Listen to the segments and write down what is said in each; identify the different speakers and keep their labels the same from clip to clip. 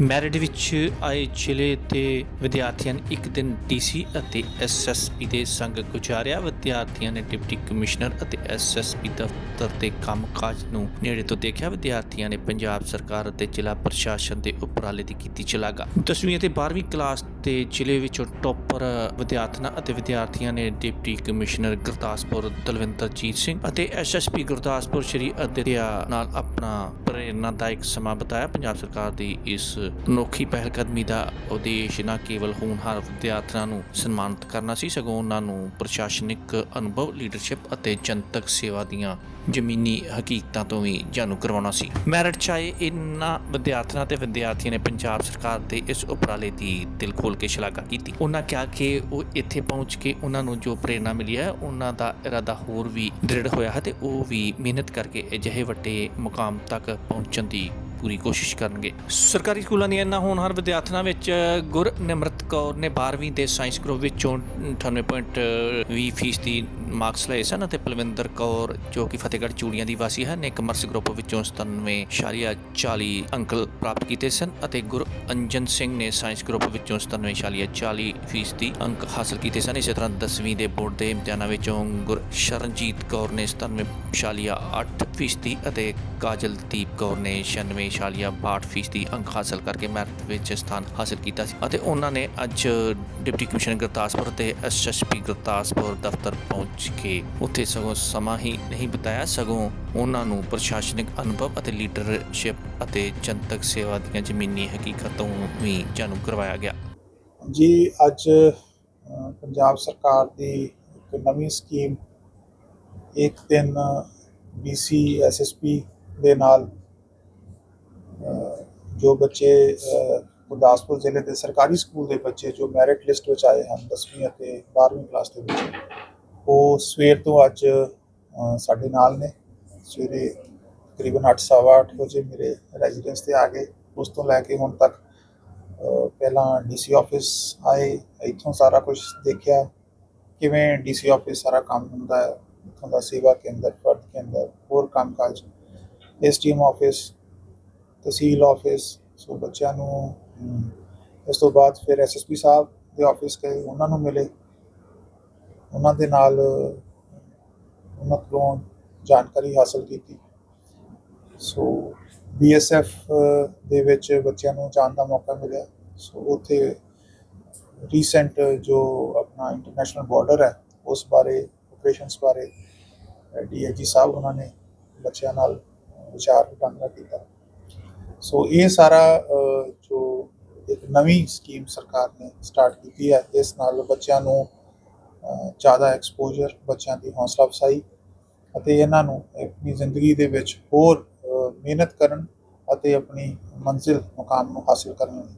Speaker 1: Merit ਵਿੱਚ ਆਏ ਜ਼ਿਲ੍ਹੇ ਦੇ ਵਿਦਿਆਰਥੀਆਂ ਨੇ ਇੱਕ ਦਿਨ ਡੀਸੀ ਅਤੇ ਐਸਐਸਪੀ ਦੇ ਸੰਗ ਗੁਜ਼ਾਰਿਆ। ਵਿਦਿਆਰਥੀਆਂ ਨੇ ਡਿਪਟੀ ਕਮਿਸ਼ਨਰ ਅਤੇ ਐਸਐਸਪੀ ਦਫ਼ਤਰ ਦੇ ਕੰਮਕਾਜ ਨੂੰ ਨੇੜੇ ਤੋਂ ਦੇਖਿਆ। ਵਿਦਿਆਰਥੀਆਂ ਨੇ ਪੰਜਾਬ ਸਰਕਾਰ ਅਤੇ ਜ਼ਿਲ੍ਹਾ ਪ੍ਰਸ਼ਾਸਨ ਦੇ ਉਪਰਾਲੇ ਦੀ ਕੀਤੀ ਸ਼ਲਾਘਾ 10ਵੀਂ ਅਤੇ 12ਵੀਂ ਕਲਾਸ ਦੇ ਜ਼ਿਲ੍ਹੇ ਵਿੱਚੋਂ ਟੌਪਰ ਵਿਦਿਆਰਥਣਾਂ ਅਤੇ ਵਿਦਿਆਰਥੀਆਂ ਨੇ ਡਿਪਟੀ ਕਮਿਸ਼ਨਰ ਗੁਰਦਾਸਪੁਰ ਦਲਵਿੰਦਰਜੀਤ ਸਿੰਘ ਅਤੇ ਐਸਐਸਪੀ ਗੁਰਦਾਸਪੁਰ ਸ਼੍ਰੀ ਅਦਿੱਤਿਆ ਨਾਲ ਆਪਣਾ ਪ੍ਰੇਰਨਾਦਾਇਕ ਸਮਾਂ ਬਿਤਾਇਆ। ਪੰਜਾਬ ਸਰਕਾਰ ਦੀ ਇਸ ਅਨੋਖੀ ਪਹਿਲਕਦਮੀ ਦਾ ਉਦੇਸ਼ ਨਾ ਕੇਵਲ ਹੋਣਹਾਰ ਵਿਦਿਆਰਥੀਆਂ ਨੂੰ ਸਨਮਾਨਿਤ ਕਰਨਾ ਸੀ, ਸਗੋਂ ਉਹਨਾਂ ਨੂੰ ਪ੍ਰਸ਼ਾਸਨਿਕ ਅਨੁਭਵ, ਲੀਡਰਸ਼ਿਪ ਅਤੇ ਜਨਤਕ ਸੇਵਾ ਦੀਆਂ ਜ਼ਮੀਨੀ ਹਕੀਕਤਾਂ ਤੋਂ ਵੀ ਜਾਣੂ ਕਰਵਾਉਣਾ ਸੀ। ਮੈਰਿਟ ਚਾਹੇ ਇਨ੍ਹਾਂ ਵਿਦਿਆਰਥੀਆਂ ਤੇ ਵਿਦਿਆਰਥੀਆਂ ਨੇ ਪੰਜਾਬ ਸਰਕਾਰ ਦੇ ਇਸ ਉਪਰਾਲੇ ਦੀ ਦਿਲ ਖੋਲ ਕੇ ਸ਼ਲਾਘਾ ਕੀਤੀ। ਉਹਨਾਂ ਕਿਹਾ ਕਿ ਉਹ ਇੱਥੇ ਪਹੁੰਚ ਕੇ ਉਹਨਾਂ ਨੂੰ ਜੋ ਪ੍ਰੇਰਣਾ ਮਿਲੀ ਹੈ ਉਹਨਾਂ ਦਾ ਇਰਾਦਾ ਹੋਰ ਵੀ ਦ੍ਰਿੜ ਹੋਇਆ ਹੈ ਤੇ ਉਹ ਵੀ ਮਿਹਨਤ ਕਰਕੇ ਅਜਿਹੇ ਵੱਡੇ ਮੁਕਾਮ ਤੱਕ ਪਹੁੰਚਣ ਦੀ ਪੂਰੀ ਕੋਸ਼ਿਸ਼ ਕਰਨਗੇ। ਸਰਕਾਰੀ ਸਕੂਲਾਂ ਦੀਆਂ ਇਹਨਾਂ ਹੋਣਹਾਰ ਵਿਦਿਆਰਥਣਾਂ ਵਿੱਚ ਗੁਰ ਨਿਮਰਤ ਕੌਰ ਨੇ 12ਵੀਂ ਦੇ ਸਾਇੰਸ ਗਰੁੱਪ ਵਿੱਚੋਂ 98.20 ਫੀਸਦੀ ਮਾਰਕਸ ਲਏ ਸਨ ਅਤੇ ਪਲਵਿੰਦਰ ਕੌਰ, ਜੋ ਕਿ ਫਤਿਹਗੜ੍ਹ ਚੂੜੀਆਂ ਦੀ ਵਾਸੀ ਹੈ ਨੇ ਕਮਰਸ ਗਰੁੱਪ ਵਿੱਚੋਂ 97.40 ਅੰਕ ਪ੍ਰਾਪਤ ਕੀਤੇ ਸਨ ਅਤੇ ਗੁਰ ਅੰਜਨ ਸਿੰਘ ਨੇ ਸਾਇੰਸ ਗਰੁੱਪ ਵਿੱਚੋਂ 97.40 ਫੀਸਦੀ ਅੰਕ ਹਾਸਲ ਕੀਤੇ ਸਨ। ਇਸੇ ਤਰ੍ਹਾਂ 10ਵੀਂ ਦੇ ਬੋਰਡ ਦੇ ਇਮਤਿਹਾਨਾਂ ਵਿੱਚੋਂ ਗੁਰ ਸ਼ਰਨਜੀਤ ਕੌਰ ਨੇ 97.8 ਫੀਸਦੀ ਅਤੇ ਕਾਜਲਦੀਪ ਕੌਰ ਨੇ 96.62 ਫੀਸਦੀ ਅੰਕ ਹਾਸਲ ਕਰਕੇ ਮੈਰਿਟ ਵਿੱਚ ਸਥਾਨ ਹਾਸਲ ਕੀਤਾ ਸੀ ਅਤੇ ਉਹਨਾਂ ਨੇ ਅੱਜ ਡਿਪਟੀ ਕਮਿਸ਼ਨਰ ਗੁਰਦਾਸਪੁਰ ਤੇ ਐਸਐਸਪੀ ਗੁਰਦਾਸਪੁਰ ਦਫ਼ਤਰ ਪਹੁੰਚ ਕੇ ਉੱਥੇ ਸਗੋਂ ਸਮਾਂ ਹੀ ਨਹੀਂ ਬਿਤਾਇਆ, ਸਗੋਂ ਉਹਨਾਂ ਨੂੰ ਪ੍ਰਸ਼ਾਸਨਿਕ ਅਨੁਭਵ ਅਤੇ ਲੀਡਰਸ਼ਿਪ ਅਤੇ ਜਨਤਕ ਸੇਵਾ ਦੀਆਂ ਜ਼ਮੀਨੀ ਹਕੀਕਤਾਂ ਵੀ ਜਾਣੂ ਕਰਵਾਇਆ ਗਿਆ।
Speaker 2: ਜੀ, ਅੱਜ ਪੰਜਾਬ ਸਰਕਾਰ ਦੀ ਇੱਕ ਨਵੀਂ ਸਕੀਮ ਇੱਕ ਦਿਨ BC SSP ਦੇ ਨਾਲ ਜੋ ਬੱਚੇ ਗੁਰਦਾਸਪੁਰ ਜ਼ਿਲ੍ਹੇ ਦੇ ਸਰਕਾਰੀ ਸਕੂਲ ਦੇ ਬੱਚੇ ਜੋ ਮੈਰਿਟ ਲਿਸਟ ਵਿੱਚ ਆਏ ਹਨ 10ਵੀਂ ਅਤੇ 12ਵੀਂ ਕਲਾਸ ਦੇ ਵਿੱਚ ਉਹ ਸਵੇਰ ਤੋਂ ਅੱਜ ਸਾਡੇ ਨਾਲ ਨੇ। ਸਵੇਰੇ ਤਕਰੀਬਨ 8:30 ਵਜੇ ਮੇਰੇ ਰੈਜ਼ੀਡੈਂਸ ਤੇ ਆ ਗਏ। ਉਸ ਤੋਂ ਲੈ ਕੇ ਹੁਣ ਤੱਕ, ਅਹ ਪਹਿਲਾਂ ਡੀਸੀ ਆਫਿਸ ਆਏ, ਇੱਥੋਂ ਸਾਰਾ ਕੁਝ ਦੇਖਿਆ। ਕਿਵੇਂ ਡੀਸੀ ਆਫਿਸ ਸਾਰਾ ਕੰਮ ਹੁੰਦਾ ਹੈ ਇੱਥੋਂ ਦਾ ਸੇਵਾ ਕੇਂਦਰ, ਫਰਦ ਕੇਂਦਰ, ਹੋਰ ਕੰਮਕਾਜ SDM office tehsil office so ਬੱਚਿਆਂ ਨੂੰ ਇਸ ਤੋਂ ਬਾਅਦ ਫਿਰ ਐਸਐਸਪੀ ਸਾਹਿਬ ਦੇ ਆਫਿਸ ਗਏ, ਉਹਨਾਂ ਨੂੰ ਮਿਲੇ। ਉਹਨਾਂ ਦੇ ਨਾਲ ਉਹਨਾਂ ਤੋਂ ਜਾਣਕਾਰੀ ਹਾਸਲ ਕੀਤੀ। ਸੋ ਬੀਐਸਐਫ ਦੇ ਵਿੱਚ ਬੱਚਿਆਂ ਨੂੰ ਜਾਣ ਦਾ ਮੌਕਾ ਮਿਲਿਆ। ਸੋ ਉੱਥੇ ਰੀਸੈਂਟ ਜੋ ਆਪਣਾ ਇੰਟਰਨੈਸ਼ਨਲ ਬਾਰਡਰ ਹੈ, ਉਸ ਬਾਰੇ ਆਪਰੇਸ਼ਨਸ ਬਾਰੇ ਡੀਆਈਜੀ ਸਾਹਿਬ ਉਹਨਾਂ ਨੇ ਬੱਚਿਆਂ ਨਾਲ ਵਿਚਾਰ ਵਟਾਂਦਰਾ ਕੀਤਾ। ਸੋ ਇਹ ਸਾਰਾ ਜੋ ਇੱਕ ਨਵੀਂ ਸਕੀਮ ਸਰਕਾਰ ਨੇ ਸਟਾਰਟ ਕੀਤੀ ਹੈ, ਇਸ ਨਾਲ ਬੱਚਿਆਂ ਨੂੰ ਜ਼ਿਆਦਾ ਐਕਸਪੋਜ਼ਰ ਬੱਚਿਆਂ ਦੀ ਹੌਸਲਾ ਅਫਸਾਈ ਅਤੇ ਇਹਨਾਂ ਨੂੰ ਆਪਣੀ ਜ਼ਿੰਦਗੀ ਦੇ ਵਿੱਚ ਹੋਰ ਮਿਹਨਤ ਕਰਨ ਅਤੇ ਆਪਣੀ ਮੰਜ਼ਿਲ, ਮੁਕਾਮ ਨੂੰ ਹਾਸਿਲ ਕਰਨ ਲਈ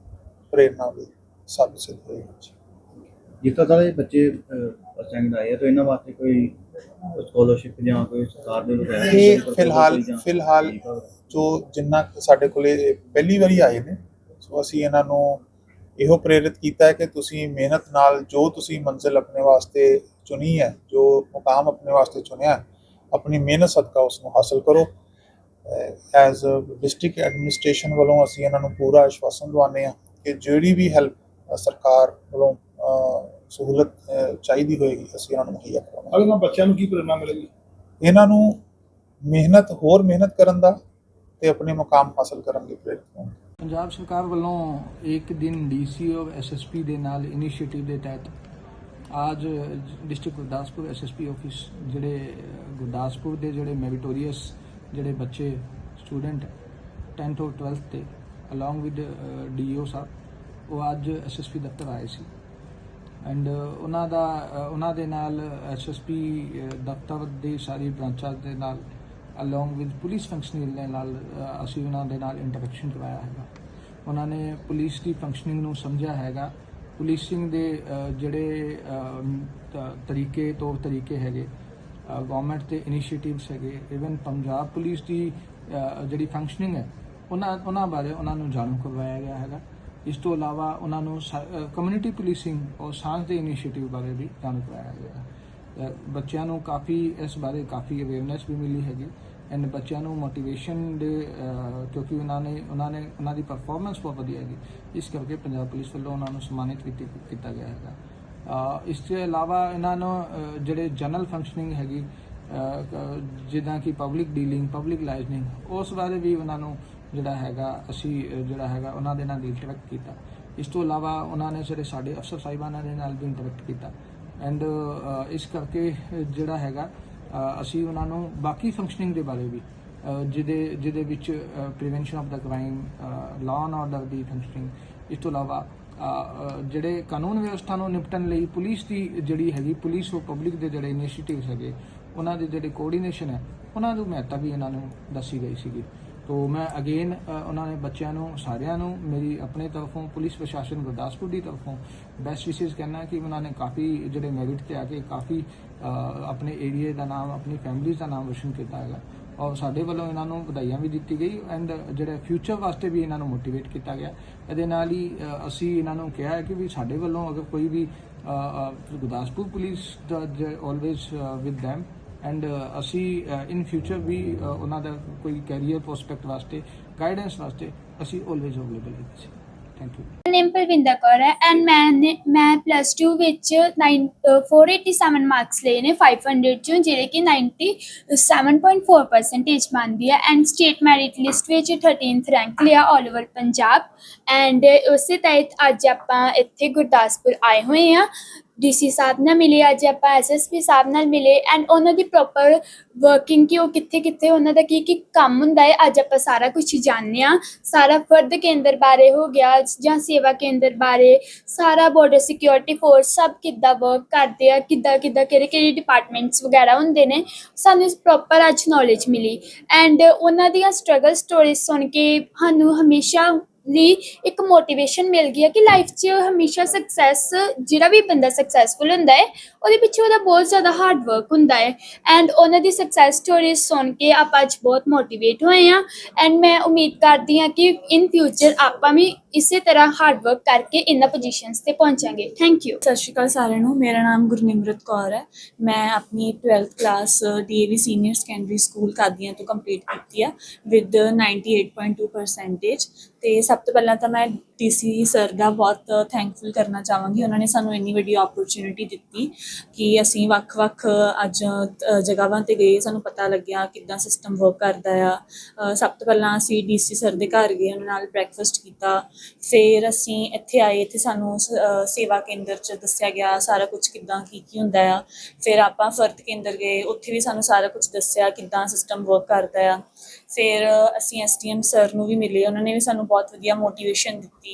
Speaker 2: ਪ੍ਰੇਰਨਾ ਵੀ ਸਾਬਤ ਸਿੱਧ ਹੋਏਗੀ
Speaker 3: ਜਿਸ ਤਰ੍ਹਾਂ ਸਾਰੇ ਬੱਚੇ ਅਸੈਂਡ ਆਏ ਆ, ਤਾਂ ਇਹਨਾਂ ਵਾਸਤੇ ਕੋਈ ਸਕਾਲਰਸ਼ਿਪ ਜਾਂ ਕੋਈ ਸਰਕਾਰ ਦੇ ਵੱਲੋਂ ਹੈ
Speaker 2: ਇਹ ਫਿਲਹਾਲ ਫਿਲਹਾਲ ਜੋ ਜਿੰਨਾ ਸਾਡੇ ਕੋਲੇ ਪਹਿਲੀ ਵਾਰੀ ਆਏ ਨੇ ਸੋ ਅਸੀਂ ਇਹਨਾਂ ਨੂੰ ਇਹੋ ਪ੍ਰੇਰਿਤ ਕੀਤਾ ਹੈ ਕਿ ਤੁਸੀਂ ਮਿਹਨਤ ਨਾਲ ਜੋ ਤੁਸੀਂ ਮੰਜ਼ਿਲ ਆਪਣੇ ਵਾਸਤੇ ਚੁਣੀ ਹੈ ਜੋ ਮੁਕਾਮ ਆਪਣੇ ਵਾਸਤੇ ਚੁਣਿਆ ਆਪਣੀ ਮਿਹਨਤ ਸਦਕਾ ਉਸ ਨੂੰ ਹਾਸਲ ਕਰੋ। ਐਜ਼ ਡਿਸਟ੍ਰਿਕਟ ਐਡਮਿਨਿਸਟ੍ਰੇਸ਼ਨ ਵੱਲੋਂ ਅਸੀਂ ਇਹਨਾਂ ਨੂੰ ਪੂਰਾ ਆਸ਼ਵਾਸਨ ਦਵਾਉਂਦੇ ਹਾਂ ਕਿ ਜਿਹੜੀ ਵੀ ਹੈਲਪ ਸਰਕਾਰ ਵੱਲੋਂ ਸਹੂਲਤ ਚਾਹੀਦੀ ਹੋਏਗੀ ਅਸੀਂ ਇਹਨਾਂ ਨੂੰ ਮੁਹੱਈਆ ਕਰਾਂਗੇ
Speaker 4: ਅਗਰ ਬੱਚਿਆਂ ਨੂੰ ਕੀ ਪ੍ਰੇਰਨਾ ਮਿਲੇਗੀ?
Speaker 2: ਇਹਨਾਂ ਨੂੰ ਮਿਹਨਤ ਹੋਰ ਮਿਹਨਤ ਕਰਨ ਦਾ ਤੇ ਆਪਣੇ ਮੁਕਾਮ ਹਾਸਲ ਕਰਨ ਦੀ ਪ੍ਰੇਰਿਤ
Speaker 5: ਪੰਜਾਬ ਸਰਕਾਰ ਵੱਲੋਂ ਇੱਕ ਦਿਨ ਡੀਸੀ ਔਰ ਐਸਐਸਪੀ ਦੇ ਨਾਲ ਇਨੀਸ਼ੀਏਟਿਵ ਦੇ ਤਹਿਤ ਅੱਜ ਡਿਸਟ੍ਰਿਕਟ ਗੁਰਦਾਸਪੁਰ ਐਸਐਸਪੀ ਆਫਿਸ ਜਿਹੜੇ ਅਹ, ਗੁਰਦਾਸਪੁਰ ਦੇ ਜਿਹੜੇ ਮੈਰੀਟੋਰੀਅਸ ਜਿਹੜੇ ਬੱਚੇ ਸਟੂਡੈਂਟ 10th ਔਰ 12th ਤੇ ਅਲੋਂਗ ਵਿਦ ਡੀਓ ਸਾਹਿਬ ਉਹ ਅੱਜ ਐਸਐਸਪੀ ਦਫ਼ਤਰ ਆਏ ਸੀ। ਐਂਡ uh, ਉਹਨਾਂ ਦਾ uh, ਉਹਨਾਂ ਦੇ ਨਾਲ uh, ਐਸਐਸਪੀ ਦਫ਼ਤਰ ਦੇ ਸਾਰੀ ਬ੍ਰਾਂਚਾਂ ਦੇ ਨਾਲ ਅਲੋਂਗ ਵਿਦ ਪੁਲਿਸ ਫੰਕਸ਼ਨਿੰਗ ਦੇ ਨਾਲ ਅਸੀਂ ਉਹਨਾਂ ਦੇ ਨਾਲ ਇੰਟਰੈਕਸ਼ਨ ਕਰਵਾਇਆ ਹੈਗਾ। ਉਹਨਾਂ ਨੇ ਪੁਲਿਸ ਦੀ ਫੰਕਸ਼ਨਿੰਗ ਨੂੰ ਸਮਝਿਆ ਹੈਗਾ। ਪੁਲਿਸਿੰਗ ਦੇ ਜਿਹੜੇ um, ਤਰੀਕੇ, ਤੌਰ ਤਰੀਕੇ ਹੈਗੇ ਗਵਰਨਮੈਂਟ ਦੇ ਇਨੀਸ਼ੀਏਟਿਵਸ ਹੈਗੇ ਇਵਨ ਪੰਜਾਬ ਪੁਲਿਸ ਦੀ ਜਿਹੜੀ ਫੰਕਸ਼ਨਿੰਗ ਹੈ, ਉਹਨਾਂ ਉਹਨਾਂ ਬਾਰੇ ਉਹਨਾਂ ਨੂੰ ਜਾਣੂ ਕਰਵਾਇਆ ਗਿਆ ਹੈਗਾ। ਇਸ ਤੋਂ ਇਲਾਵਾ ਉਹਨਾਂ ਨੂੰ ਕਮਿਊਨਿਟੀ ਪੁਲਿਸਿੰਗ ਔਰ ਸਾਂਝ ਦੇ ਇਨੀਸ਼ੀਏਟਿਵ ਬਾਰੇ ਵੀ ਜਾਣੂ ਕਰਵਾਇਆ ਗਿਆ ਬੱਚਿਆਂ ਨੂੰ ਕਾਫੀ ਇਸ ਬਾਰੇ ਕਾਫੀ ਅਵੇਅਰਨੈਸ ਵੀ ਮਿਲੀ ਹੈਗੀ। ਐਂਡ ਬੱਚਿਆਂ ਨੂੰ ਮੋਟੀਵੇਸ਼ਨ ਦੇ ਕਿਉਂਕਿ ਉਹਨਾਂ ਨੇ ਉਹਨਾਂ ਨੇ, ਉਹਨਾਂ ਦੀ ਪਰਫਾਰਮੈਂਸ ਬਹੁਤ ਵਧੀਆ ਹੈਗੀ। ਇਸ ਕਰਕੇ ਪੰਜਾਬ ਪੁਲਿਸ ਵੱਲੋਂ ਉਹਨਾਂ ਨੂੰ ਸਨਮਾਨਿਤ ਕੀਤੀ ਕੀਤਾ ਗਿਆ ਹੈਗਾ। ਇਸ ਤੋਂ ਇਲਾਵਾ ਇਹਨਾਂ ਨੂੰ ਜਿਹੜੇ ਜਨਰਲ ਫੰਕਸ਼ਨਿੰਗ ਹੈਗੀ ਜਿੱਦਾਂ ਕਿ ਪਬਲਿਕ ਡੀਲਿੰਗ ਪਬਲਿਕ ਲਾਈਜ਼ਨਿੰਗ ਉਸ ਬਾਰੇ ਵੀ ਉਹਨਾਂ ਨੂੰ ਜਿਹੜਾ ਹੈਗਾ, ਅਸੀਂ ਜਿਹੜਾ ਹੈਗਾ, ਉਹਨਾਂ ਦੇ ਨਾਲ ਇੰਟਰੈਕਟ ਕੀਤਾ। ਇਸ ਤੋਂ ਇਲਾਵਾ ਉਹਨਾਂ ਨੇ ਜਿਹੜੇ ਸਾਡੇ ਅਫਸਰ ਸਾਹਿਬਾਨਾਂ ਦੇ ਨਾਲ ਵੀ ਇੰਟਰੈਕਟ ਕੀਤਾ। ਐਂਡ ਇਸ ਕਰਕੇ ਜਿਹੜਾ ਹੈਗਾ ਅਸੀਂ ਉਹਨਾਂ ਨੂੰ ਬਾਕੀ ਫੰਕਸ਼ਨਿੰਗ ਦੇ ਬਾਰੇ ਵੀ ਜਿਹਦੇ ਜਿਹਦੇ ਵਿੱਚ prevention of the crime law and order the functioning ਇਸ ਤੋਂ ਇਲਾਵਾ ਜਿਹੜੇ ਕਾਨੂੰਨ ਵਿਵਸਥਾ ਨੂੰ ਨਿਪਟਣ ਲਈ ਪੁਲਿਸ ਦੀ ਜਿਹੜੀ ਹੈਗੀ, ਪੁਲਿਸ ਉਹ ਪਬਲਿਕ ਦੇ ਜਿਹੜੇ ਇਨੀਸ਼ੀਏਟਿਵਸ ਹੈਗੇ, ਉਹਨਾਂ ਦੇ ਜਿਹੜੇ ਕੋਆਰਡੀਨੇਸ਼ਨ ਹੈ, ਉਹਨਾਂ ਦੀ ਮਹੱਤਤਾ ਵੀ ਇਹਨਾਂ ਨੂੰ ਦੱਸੀ ਗਈ ਸੀਗੀ। ਤੋ ਮੈਂ ਅਗੇਨ ਉਹਨਾਂ ਨੇ ਬੱਚਿਆਂ ਨੂੰ, ਸਾਰਿਆਂ ਨੂੰ, ਮੇਰੀ ਆਪਣੇ ਤਰਫੋਂ, ਪੁਲਿਸ ਪ੍ਰਸ਼ਾਸਨ ਗੁਰਦਾਸਪੁਰ ਦੀ ਤਰਫੋਂ ਬੈਸਟ ਵਿਸ਼ੇਸ ਕਹਿਣਾ ਕਿ ਉਹਨਾਂ ਨੇ ਕਾਫੀ ਜਿਹੜੇ ਮੈਰਿਟ ਤੇ ਆ ਕੇ ਕਾਫੀ ਆਪਣੇ ਏਰੀਆ ਦਾ ਨਾਮ, ਆਪਣੀ ਫੈਮਿਲੀ ਦਾ ਨਾਮ ਰੋਸ਼ਨ ਕੀਤਾ ਹੈਗਾ। ਔਰ ਸਾਡੇ ਵੱਲੋਂ ਇਹਨਾਂ ਨੂੰ ਵਧਾਈਆਂ ਵੀ ਦਿੱਤੀ ਗਈ ਐਂਡ ਜਿਹੜਾ ਫਿਊਚਰ ਵਾਸਤੇ ਵੀ ਇਹਨਾਂ ਨੂੰ ਮੋਟੀਵੇਟ ਕੀਤਾ ਗਿਆ। ਇਹਦੇ ਨਾਲ ਹੀ ਅਸੀਂ ਇਹਨਾਂ ਨੂੰ ਕਿਹਾ ਹੈ ਕਿ ਵੀ ਸਾਡੇ ਵੱਲੋਂ ਅਗਰ ਕੋਈ ਵੀ ਗੁਰਦਾਸਪੁਰ ਪੁਲਿਸ ਦਾ always with them and uh, ਅਸੀਂ uh, ਇਨ ਫਿਊਚਰ ਵੀ uh, ਉਹਨਾਂ ਦਾ ਕੋਈ ਕੈਰੀਅਰ ਪ੍ਰੋਸਪੈਕਟ ਵਾਸਤੇ ਗਾਈਡੈਂਸ ਵਾਸਤੇ, ਅਸੀਂ ਆਲਵੇਜ਼ ਅਵੇਲੇਬਲ ਹੈਗੇ ਸੀ thank you
Speaker 4: name Parvinder Kaur ਹੈ ਐਂਡ ਮੈਂ ਮੈਂ ਪਲੱਸ 2 ਵਿੱਚ 487 ਮਾਰਕਸ ਲਏ ਨੇ 500 ਚੋਂ, ਜਿਹੜੇ ਕਿ 97.4 ਪਰਸੈਂਟੇਜ ਬਣਦੀ ਹੈ। ਐਂਡ ਸਟੇਟ ਮੈਰਿਟ ਲਿਸਟ ਵਿੱਚ 13th ਰੈਂਕ ਲਿਆ ਆਲ ਓਵਰ ਪੰਜਾਬ। ਐਂਡ ਉਸੇ ਤਹਿਤ ਅੱਜ ਆਪਾਂ ਇੱਥੇ ਗੁਰਦਾਸਪੁਰ ਆਏ ਹੋਏ ਆ ਡੀਸੀ ਸਾਹਿਬ ਨਾਲ ਮਿਲੇ, ਅੱਜ ਆਪਾਂ ਐਸਐਸਪੀ ਸਾਹਿਬ ਨਾਲ ਮਿਲੇ ਐਂਡ ਉਹਨਾਂ ਦੀ ਪ੍ਰੋਪਰ ਵਰਕਿੰਗ ਕਿ ਉਹ ਕਿੱਥੇ ਕਿੱਥੇ, ਉਹਨਾਂ ਦਾ ਕੀ ਕੀ ਕੰਮ ਹੁੰਦਾ ਹੈ, ਅੱਜ ਆਪਾਂ ਸਾਰਾ ਕੁਝ ਜਾਣਦੇ ਆ ਸਾਰਾ ਫਰਦ ਕੇਂਦਰ ਬਾਰੇ ਹੋ ਗਿਆ, ਜਾਂ ਸੇਵਾ ਕੇਂਦਰ ਬਾਰੇ, ਸਾਰਾ ਬਾਰਡਰ ਸਿਕਿਉਰਿਟੀ ਫੋਰਸ ਸਭ ਕਿੱਦਾਂ ਵਰਕ ਕਰਦੇ ਆ, ਕਿੱਦਾਂ ਕਿੱਦਾਂ, ਕਿਹੜੇ ਕਿਹੜੇ ਡਿਪਾਰਟਮੈਂਟਸ ਵਗੈਰਾ ਹੁੰਦੇ ਨੇ, ਸਾਨੂੰ ਇਸ ਪ੍ਰੋਪਰ ਅੱਜ ਨੌਲੇਜ ਮਿਲੀ। ਐਂਡ ਉਹਨਾਂ ਦੀਆਂ ਸਟਰਗਲ ਸਟੋਰੀਜ਼ ਸੁਣ ਕੇ ਸਾਨੂੰ ਹਮੇਸ਼ਾ ਲਈ ਇੱਕ ਮੋਟੀਵੇਸ਼ਨ ਮਿਲ ਗਈ ਹੈ ਕਿ ਲਾਈਫ 'ਚ ਹਮੇਸ਼ਾ ਸਕਸੈਸ ਜਿਹੜਾ ਵੀ ਬੰਦਾ ਸਕਸੈਸਫੁਲ ਹੁੰਦਾ ਹੈ, ਉਹਦੇ ਪਿੱਛੇ ਉਹਦਾ ਬਹੁਤ ਜ਼ਿਆਦਾ ਹਾਰਡ ਵਰਕ ਹੁੰਦਾ ਹੈ। ਐਂਡ ਉਹਨਾਂ ਦੀ ਸਕਸੈਸ ਸਟੋਰੀ ਸੁਣ ਕੇ ਆਪਾਂ ਅੱਜ ਬਹੁਤ ਮੋਟੀਵੇਟ ਹੋਏ ਆ ਐਂਡ ਮੈਂ ਉਮੀਦ ਕਰਦੀ ਹਾਂ ਕਿ ਇਨ ਫਿਊਚਰ ਆਪਾਂ ਵੀ ਇਸੇ ਤਰ੍ਹਾਂ ਹਾਰਡ ਵਰਕ ਕਰਕੇ ਇਹਨਾਂ ਪੋਜੀਸ਼ਨਸ ਤੇ ਪਹੁੰਚਾਂਗੇ। ਥੈਂਕ ਯੂ
Speaker 6: ਸਤਿ ਸ਼੍ਰੀ ਅਕਾਲ ਸਾਰਿਆਂ ਨੂੰ। ਮੇਰਾ ਨਾਮ ਗੁਰਨਿਮਰਤ ਕੌਰ ਹੈ। ਮੈਂ ਆਪਣੀ 12th class DAV senior secondary school Qadian ਤੋਂ ਕੰਪਲੀਟ ਕੀਤੀ ਆ ਵਿਦ 98.2 ਪਰਸੈਂਟੇਜ ਤੇ ਸਭ ਸਭ ਤੋਂ ਪਹਿਲਾਂ ਤਾਂ ਮੈਂ ਟੀਸੀ ਸਰ ਦਾ ਬਹੁਤ ਥੈਂਕਫੁਲ ਕਰਨਾ ਚਾਹਾਂਗੀ। ਉਹਨਾਂ ਨੇ ਸਾਨੂੰ ਇੰਨੀ ਵੱਡੀ ਓਪਰਚੁਨਿਟੀ ਦਿੱਤੀ ਕਿ ਅਸੀਂ ਵੱਖ-ਵੱਖ ਅੱਜ ਜਗ੍ਹਾਵਾਂ ਤੇ ਗਏ। ਸਾਨੂੰ ਪਤਾ ਲੱਗਿਆ ਕਿੱਦਾਂ ਸਿਸਟਮ ਵਰਕ ਕਰਦਾ ਆ। ਸਭ ਤੋਂ ਪਹਿਲਾਂ ਅਸੀਂ ਡੀਸੀ ਸਰ ਦੇ ਘਰ ਗਏ, ਉਹਨਾਂ ਨਾਲ ਬ੍ਰੈਕਫਾਸਟ ਕੀਤਾ। ਫਿਰ ਅਸੀਂ ਇੱਥੇ ਆਏ। ਇੱਥੇ ਸਾਨੂੰ ਸੇਵਾ ਕੇਂਦਰ ਚ ਦੱਸਿਆ ਗਿਆ ਸਾਰਾ ਕੁਝ ਕਿੱਦਾਂ, ਕੀ ਕੀ ਹੁੰਦਾ ਆ। ਫਿਰ ਆਪਾਂ ਫਰਤ ਕੇਂਦਰ ਗਏ। ਉੱਥੇ ਵੀ ਸਾਨੂੰ ਸਾਰਾ ਕੁਝ ਦੱਸਿਆ ਕਿੱਦਾਂ ਸਿਸਟਮ ਵਰਕ ਕਰਦਾ ਆ। ਫਿਰ ਅਸੀਂ ਐਸਟੀਐਮ ਸਰ ਨੂੰ ਵੀ ਮਿਲੇ। ਉਹਨਾਂ ਨੇ ਵੀ ਸਾਨੂੰ ਬਹੁਤ ਵਧੀਆ ਮੋਟੀਵੇਸ਼ਨ ਦਿੱਤੀ।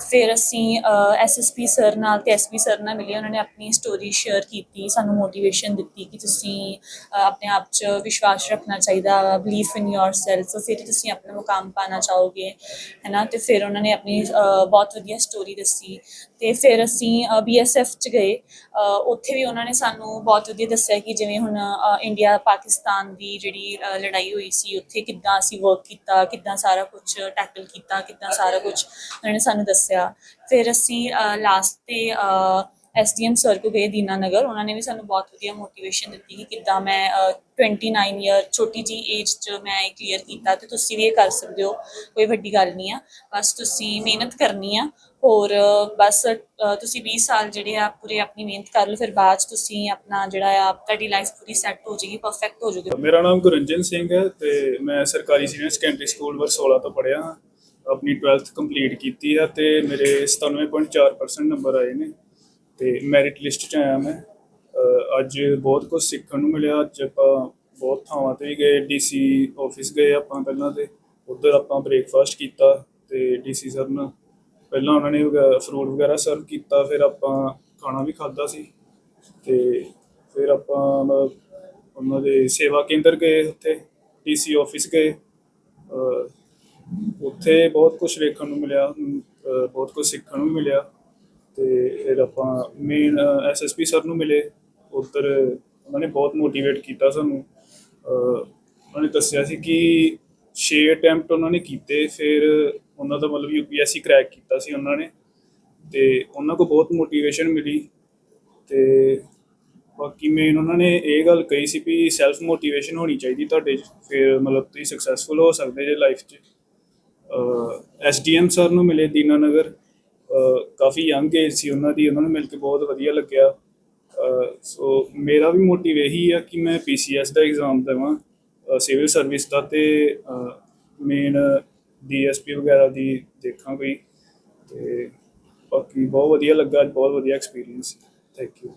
Speaker 6: ਫਿਰ ਅਸੀਂ ਐਸਐਸਪੀ ਸਰ ਨਾਲ ਤੇ ਐਸਪੀ ਸਰ ਨਾਲ ਮਿਲੇ, ਉਹਨਾਂ ਨੇ ਆਪਣੀ ਸਟੋਰੀ ਸ਼ੇਅਰ ਕੀਤੀ, ਸਾਨੂੰ ਮੋਟੀਵੇਸ਼ਨ ਦਿੱਤੀ ਕਿ ਤੁਸੀਂ ਆਪਣੇ ਆਪ 'ਚ ਵਿਸ਼ਵਾਸ ਰੱਖਣਾ ਚਾਹੀਦਾ ਬਲੀਫ ਇਨ ਯੋਰਸੈਲਫ ਫਿਰ ਤੁਸੀਂ ਆਪਣਾ ਮੁਕਾਮ ਪਾਣਾ ਚਾਹੋਗੇ, ਹੈਨਾ? ਤੇ ਫਿਰ ਉਹਨਾਂ ਨੇ ਆਪਣੀ ਬਹੁਤ ਵਧੀਆ ਸਟੋਰੀ ਦੱਸੀ। ਤੇ ਫਿਰ ਅਸੀਂ ਬੀਐਸਐਫ ਚ ਗਏ। ਉੱਥੇ ਵੀ ਉਹਨਾਂ ਨੇ ਸਾਨੂੰ ਬਹੁਤ ਵਧੀਆ ਦੱਸਿਆ ਕਿ ਜਿਵੇਂ ਹੁਣ ਇੰਡੀਆ ਪਾਕਿਸਤਾਨ ਦੀ ਜਿਹੜੀ ਲੜਾਈ ਹੋਈ ਸੀ, ਉੱਥੇ ਕਿੱਦਾਂ ਅਸੀਂ ਵਰਕ ਕੀਤਾ, ਕਿੱਦਾਂ ਸਾਰਾ ਕੁਝ ਟੈਕਲ ਕੀਤਾ, ਕਿੱਦਾਂ ਸਾਰਾ ਕੁਝ ਉਹਨਾਂ ਨੇ ਸਾਨੂੰ ਦੱਸਿਆ। ਫਿਰ ਅਸੀਂ ਲਾਸਟ ਤੇ ਐਸਡੀਐਮ ਸਰ ਕੋ ਗਏ ਦੀਨਾਨਗਰ ਉਹਨਾਂ ਨੇ ਵੀ ਸਾਨੂੰ ਬਹੁਤ ਵਧੀਆ ਮੋਟੀਵੇਸ਼ਨ ਦਿੱਤੀ ਕਿ ਕਿੱਦਾਂ ਮੈਂ ਅ, 29 ਇਅਰ ਛੋਟੀ ਜੀ ਏਜ 'ਚ ਮੈਂ ਇਹ ਕਲੀਅਰ ਕੀਤਾ ਤੇ ਤੁਸੀਂ ਵੀ ਇਹ ਕਰ ਸਕਦੇ ਹੋ ਕੋਈ ਵੱਡੀ ਗੱਲ ਨਹੀਂ ਆ। ਬਸ ਤੁਸੀਂ ਮਿਹਨਤ ਕਰਨੀ ਆ ਹੋਰ ਬਸ ਤੁਸੀਂ 20 ਸਾਲ ਜਿਹੜੇ ਆ ਪੂਰੇ ਆਪਣੀ ਮਿਹਨਤ ਕਰ ਲਓ ਫਿਰ ਬਾਅਦ 'ਚ ਤੁਸੀਂ ਆਪਣਾ ਜਿਹੜਾ ਆ ਤੁਹਾਡੀ ਲਾਈਫ ਪੂਰੀ ਸੈੱਟ ਹੋ ਜਾਏਗੀ ਪਰਫੈਕਟ ਹੋ ਜਾਓਗੇ।
Speaker 7: ਮੇਰਾ ਨਾਮ ਗੁਰੰਜਨ ਸਿੰਘ ਹੈ ਤੇ ਮੈਂ ਸਰਕਾਰੀ ਸੀਨੀਅਰ ਸੈਕੰਡਰੀ ਸਕੂਲ ਵਰਸੋਲਾ ਤੋਂ ਪੜ੍ਹਿਆ। ਹਾਂ ਆਪਣੀ 12th ਕੰਪਲੀਟ ਕੀਤੀ ਆ ਤੇ ਮੇਰੇ 97.4% ਨੰਬਰ ਆਏ ਨੇ। ਤੇ ਮੈਰਿਟ ਲਿਸਟ 'ਚ ਆਇਆ ਮੈਂ। ਅੱਜ ਬਹੁਤ ਕੁਝ ਸਿੱਖਣ ਨੂੰ ਮਿਲਿਆ। ਅੱਜ ਆਪਾਂ ਬਹੁਤ ਥਾਵਾਂ ਤੇ ਵੀ ਗਏ। ਡੀਸੀ ਆਫਿਸ ਗਏ ਆਪਾਂ ਪਹਿਲਾਂ ਤੇ। ਉੱਧਰ ਆਪਾਂ ਬ੍ਰੇਕਫਾਸਟ ਕੀਤਾ ਤੇ ਡੀਸੀ ਸਰ ਨਾਲ। ਪਹਿਲਾਂ ਉਹਨਾਂ ਨੇ ਫਰੂਟ ਵਗੈਰਾ ਸਰਵ ਕੀਤਾ, ਫਿਰ ਆਪਾਂ ਖਾਣਾ ਵੀ ਖਾਦਾ ਸੀ। ਤੇ ਫਿਰ ਆਪਾਂ ਮਤਲਬ ਉਹਨਾਂ ਦੇ ਸੇਵਾ ਕੇਂਦਰ ਗਏ ਉੱਥੇ। ਡੀਸੀ ਆਫਿਸ ਗਏ। ਉੱਥੇ ਬਹੁਤ ਕੁਝ ਵੇਖਣ ਨੂੰ ਮਿਲਿਆ। ਬਹੁਤ ਕੁਝ ਸਿੱਖਣ ਨੂੰ ਮਿਲਿਆ। ਤੇ ਫਿਰ ਆਪਾਂ ਮੇਨ ਐਸਐਸਪੀ ਸਰ ਨੂੰ ਮਿਲੇ। ਉੱਧਰ ਉਹਨਾਂ ਨੇ ਬਹੁਤ ਮੋਟੀਵੇਟ ਕੀਤਾ ਸਾਨੂੰ। ਉਹਨਾਂ ਨੇ ਦੱਸਿਆ ਸੀ ਕਿ 6 ਅਟੈਂਪਟ ਉਹਨਾਂ ਨੇ ਕੀਤੇ। ਫਿਰ ਉਹਨਾਂ ਦਾ ਮਤਲਬ ਯੂਪੀਐਸਸੀ ਕ੍ਰੈਕ ਕੀਤਾ ਸੀ ਉਹਨਾਂ ਨੇ। ਤੇ ਉਹਨਾਂ ਕੋ ਬਹੁਤ ਮੋਟੀਵੇਸ਼ਨ ਮਿਲੀ। ਤੇ ਬਾਕੀ ਮੇਨ ਉਹਨਾਂ ਨੇ ਇਹ ਗੱਲ ਕਹੀ ਸੀ ਵੀ ਸੈਲਫ ਮੋਟੀਵੇਸ਼ਨ ਹੋਣੀ ਚਾਹੀਦੀ ਤੁਹਾਡੇ 'ਚ। ਫਿਰ ਮਤਲਬ ਤੁਸੀਂ ਸਕਸੈਸਫੁਲ ਹੋ ਸਕਦੇ ਜੇ ਲਾਈਫ 'ਚ। ਐਸਡੀਐਮ ਸਰ ਨੂੰ ਮਿਲੇ ਦੀਨਾਨਗਰ। ਕਾਫੀ ਯੰਗ ਏਜ ਸੀ ਉਹਨਾਂ ਦੀ, ਉਹਨਾਂ ਨੂੰ ਮਿਲ ਕੇ ਬਹੁਤ ਵਧੀਆ ਲੱਗਿਆ। ਸੋ ਮੇਰਾ ਵੀ ਮੋਟਿਵ ਇਹੀ ਆ ਕਿ ਮੈਂ ਪੀਸੀਐਸ ਦਾ ਐਗਜ਼ਾਮ ਦੇਵਾਂ ਸਿਵਲ ਸਰਵਿਸ ਦਾ ਤੇ ਮੇਨ ਡੀਐਸਪੀ ਵਗੈਰਾ ਦੀ ਦੇਖਾਂ ਕੋਈ। ਤੇ ਬਾਕੀ ਬਹੁਤ ਵਧੀਆ ਲੱਗਾ ਬਹੁਤ ਵਧੀਆ ਐਕਸਪੀਰੀਅੰਸ ਥੈਂਕ ਯੂ